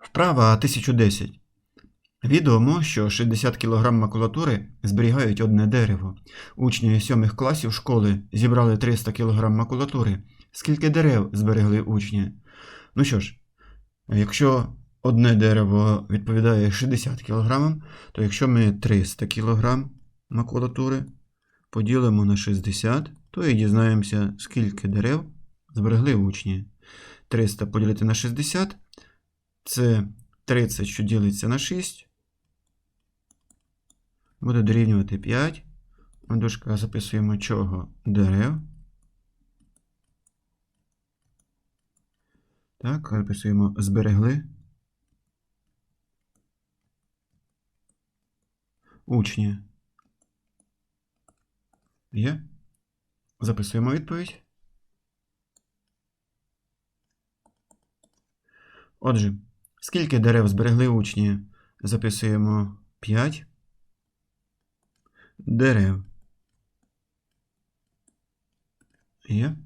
Вправа 1010. Відомо, що 60 кг макулатури зберігають одне дерево. Учні 7 класів школи зібрали 300 кг макулатури. Скільки дерев зберегли учні? Ну що ж, якщо одне дерево відповідає 60 кг, то якщо ми 300 кг макулатури поділимо на 60, то і дізнаємося, скільки дерев зберегли учні. 300 поділити на 60 це 30, що ділиться на 6. Буде дорівнювати 5. У дужках записуємо чого дерев. Так, записуємо зберегли. Учні. Є. Записуємо відповідь. Отже, скільки дерев зберегли учні? Записуємо 5 дерев. Є.